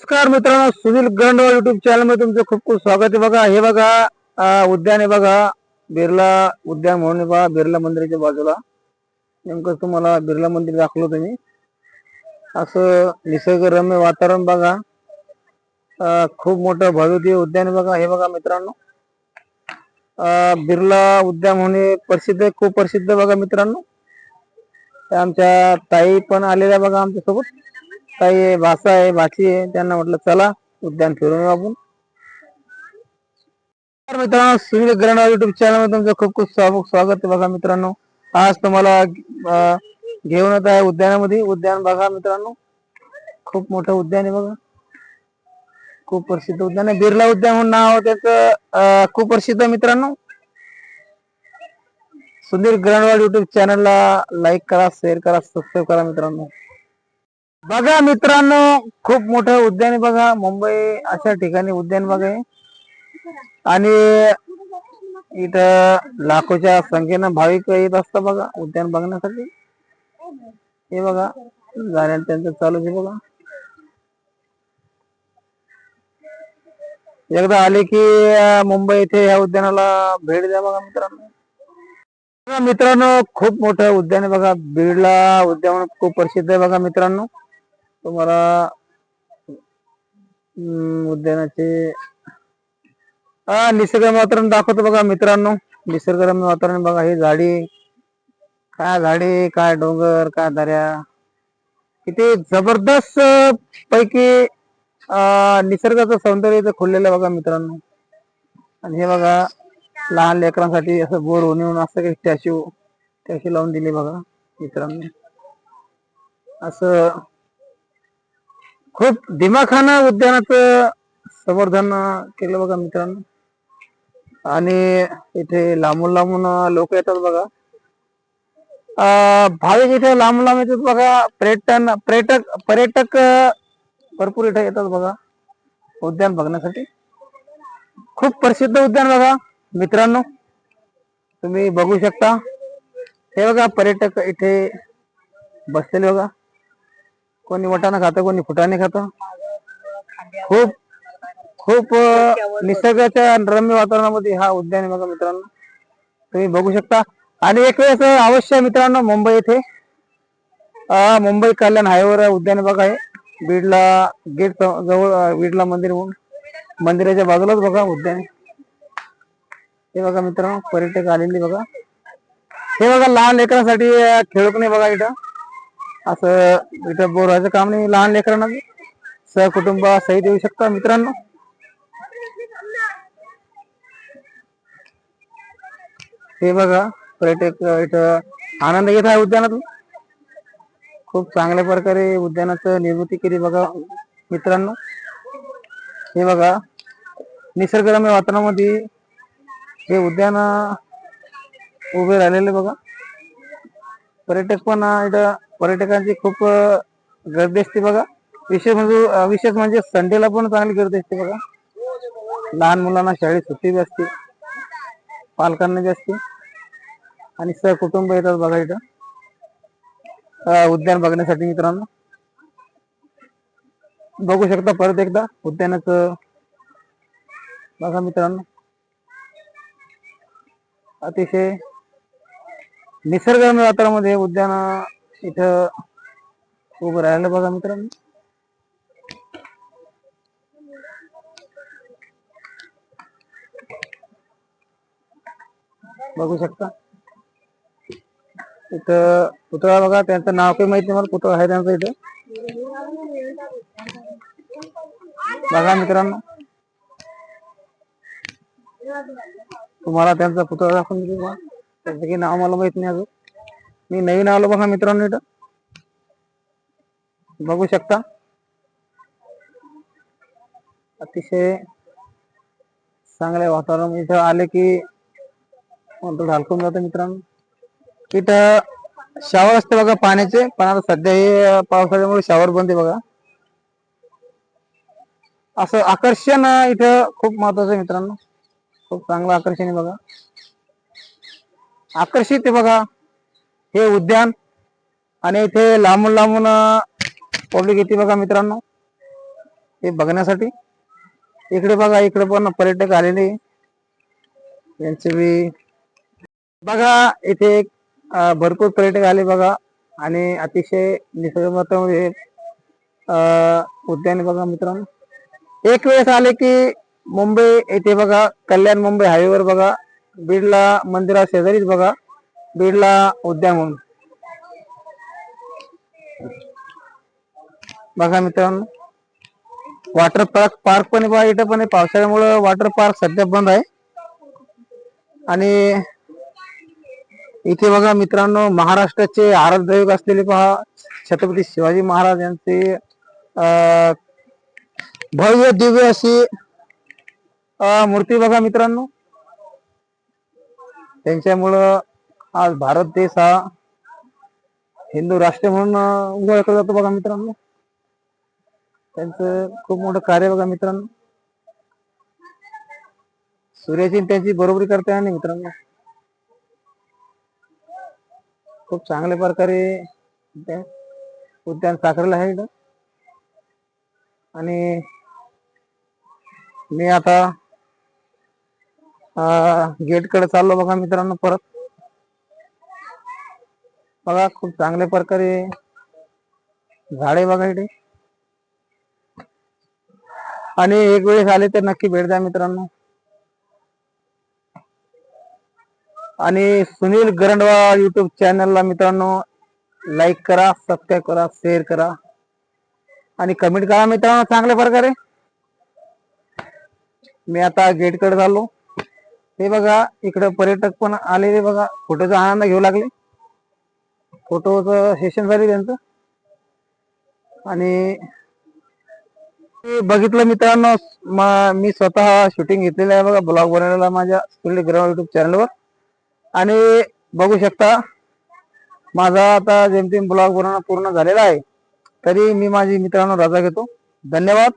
नमस्कार मित्रांनो सुनील गंडवाल युट्यूब चॅनलमध्ये तुमचं खूप खूप स्वागत आहे. बघा हे बघा उद्यान आहे बघा बिर्ला उद्यान म्हणून बघा बिर्ला मंदिराच्या बाजूला. नेमकं तुम्हाला बिर्ला मंदिर दाखवलं तुम्ही. असं निसर्गरम्य वातावरण बघा. खूप मोठं भव्य उद्यान बघा हे बघा मित्रांनो. अं, बिर्ला उद्यान म्हणून प्रसिद्ध आहे खूप प्रसिद्ध बघा मित्रांनो. आमच्या ताई पण आलेल्या बघा आमच्या ताई आहे, भाषा आहे भाची आहे त्यांना म्हटलं चला उद्यान फिरून येऊ आपण. तर मित्रांनो सुविध ग्रहण युट्यूब चॅनलमध्ये तुमचं खूप खूप स्वागत स्वागत आहे बघा मित्रांनो. आज तुम्हाला घेऊन येत आहे उद्यानामध्ये. उद्यान बघा मित्रांनो. खूप मोठं उद्यान आहे बघा. खूप प्रसिद्ध उद्यान आहे. बिर्ला उद्यान म्हणून नाव त्याच. त्याचं खूप प्रसिद्ध मित्रांनो. सुधीर ग्रहणवाड युट्यूब चॅनलला लाईक करा शेअर करा सबस्क्राईब करा मित्रांनो. बघा मित्रांनो खूप मोठं उद्यान आहे बघा. मुंबई अशा ठिकाणी उद्यान बघा आहे. आणि इथं लाखोच्या संख्येनं भाविक येत असतात बघा उद्यान बघण्यासाठी. हे बघा गाड्या त्यांचं चालू आहे बघा. एकदा आले की अं, मुंबई इथे या उद्यानाला भेट द्या बघा मित्रांनो. बघा मित्रांनो खूप मोठं उद्यान आहे बघा. बीडला उद्यान खूप प्रसिद्ध आहे बघा मित्रांनो. तुम्हाला उद्यानाचे हा निसर्ग वातावरण दाखवतो बघा मित्रांनो. निसर्गरम्य वातावरण बघा हे झाडी. काय झाडी काय डोंगर काय दऱ्या. किती जबरदस्त पैकी निसर्गाचं सौंदर्य इथं खुललेलं बघा मित्रांनो. आणि हे बघा लहान लेकरांसाठी असं बोर होऊन येऊन असं काही स्टॅच्यू स्टॅच्यू लावून दिले बघा मित्रांनो. असं खूप दिमाखानं उद्यानाचं संवर्धन केलं बघा मित्रांनो. आणि इथे लांबून लांबून लोक येतात बघा. भाविक इथे लांबून लांब येतात बघा. पर्यटन पर्यटक पर्यटक भरपूर इथे येतात बघा. उद्यान बघण्यासाठी. खूप प्रसिद्ध उद्यान बघा मित्रांनो. तुम्ही बघू शकता. हे बघा पर्यटक इथे बसलेले बघा. कोणी वटाणा खातं कोणी फुटाणे खातं. खूप खूप निसर्गाच्या रम्य वातावरणामध्ये हा उद्यान आहे बघा मित्रांनो. तुम्ही बघू शकता. आणि एक वेळेस अवश्य मित्रांनो मुंबई येथे मुंबई कल्याण हायवेवर उद्यान आहे बघा आहे बीडला गेट जवळ बीडला मंदिर म्हणून. मंदिराच्या बाजूलाच बघा उद्यान हे बघा मित्रांनो पर्यटक आलेले बघा. हे बघा लहान लेकरांसाठी खेळक नाही बघा इथं. असं इथं बोर व्हायचं काम नाही. लहान लेकरांना सहकुटुंब सही देऊ शकता मित्रांनो. हे बघा पर्यटक इथं आनंद घेत आहे उद्यानातून. खूप चांगल्या प्रकारे उद्यानाचं निर्मिती केली बघा मित्रांनो. हे बघा निसर्गरम्य वातावरणामध्ये हे उद्यान उभे राहिलेले बघा. पर्यटक पण इथं पर्यटकांची खूप गर्दी असते बघा. विशेष म्हणजे विशेष म्हणजे संडेला पण चांगली गर्दी असते बघा. लहान मुलांना शाळेत सुट्टी बी असते. पालकांना बी असते. आणि सहकुटुंब येतात बघा इथं. उद्यान बघण्यासाठी मित्रांनो. बघू शकता परत एकदा उद्यानाच. बघा मित्रांनो. अतिशय निसर्गरम्य वातावरणामध्ये उद्यान इथं उभं राहिलं बघा मित्रांनो. बघू शकता. इथं पुतळा बघा त्यांचं नाव काही माहिती मला पुतळा आहे त्यांचा इथं. बघा मित्रांनो. तुम्हाला त्यांचा पुतळा दाखवून देतो. त्याचं की नाव मला माहीत नाही अजून. मी नवीन आलो बघा मित्रांनो इथं. बघू शकता. अतिशय चांगले वातावरण इथं आले की म्हणतो ढालकून जातो मित्रांनो. इथं शावर असते बघा पाण्याचे पण आता सध्या हे पावसाळ्यामुळे शावर बंद आहे बघा. असं आकर्षण इथं खूप महत्वाचं आहे मित्रांनो. खूप चांगलं आकर्षण आहे बघा. आकर्षित आहे बघा. हे उद्यान आणि इथे लांबून लांबून पब्लिक येते बघा मित्रांनो. हे बघण्यासाठी. इकडे बघा इकडे पण पर्यटक आलेले यांचे बी बघा इथे भरपूर पर्यटक आले बघा. आणि अतिशय निसर्गरम्य अं, उद्यान बघा मित्रांनो. एक वेळेस आले की मुंबई येथे बघा. कल्याण मुंबई हायवेवर बघा. बीडला मंदिरा शेजारीच बघा. बीडला उद्यान म्हणून. बघा मित्रांनो. वॉटर पार्क पार्क पण आहे बघा इथं पण आहे. पावसाळ्यामुळं वॉटर पार्क सध्या बंद आहे. आणि इथे बघा मित्रांनो महाराष्ट्राचे आराध्यदैवत असलेले पहा छत्रपती शिवाजी महाराज यांचे अं, भव्य दिव्य अशी मूर्ती बघा मित्रांनो. त्यांच्यामुळं आज भारत देश हा हिंदू राष्ट्र म्हणून ओळखला जातो बघा मित्रांनो. त्यांचं खूप मोठं कार्य बघा मित्रांनो. सूर्याची त्यांची बरोबरी करते आणि मित्रांनो. खूप चांगल्या प्रकारे उद्यान उद्यान आहे आणि मी आता गेटकडे चाललो बघा मित्रांनो परत. बघा खूप चांगल्या प्रकारे झाडे बघा इथे. आणि एक वेळेस आले तर नक्की भेट द्या मित्रांनो. आणि सुनील गरंडवा युट्यूब चॅनलला मित्रांनो लाईक करा सबस्क्राईब करा शेअर करा. आणि कमेंट करा मित्रांनो चांगल्या प्रकारे. मी आता गेटकडे चाललो. हे बघा इकडे पर्यटक पण आलेले बघा. फोटोचा आनंद घेऊ लागले. फोटोचं सेशन झाले त्यांचं. आणि बघितलं मित्रांनो मी स्वतः शूटिंग घेतलेलं आहे बघा ब्लॉग बनवलेला माझ्या स्कुल ग्राउंड युट्यूब चॅनलवर आणि बघू शकता माझा आता जेमतेम ब्लॉग बनवणं पूर्ण झालेला आहे. तरी मी माझी मित्रांनो रजा घेतो. धन्यवाद.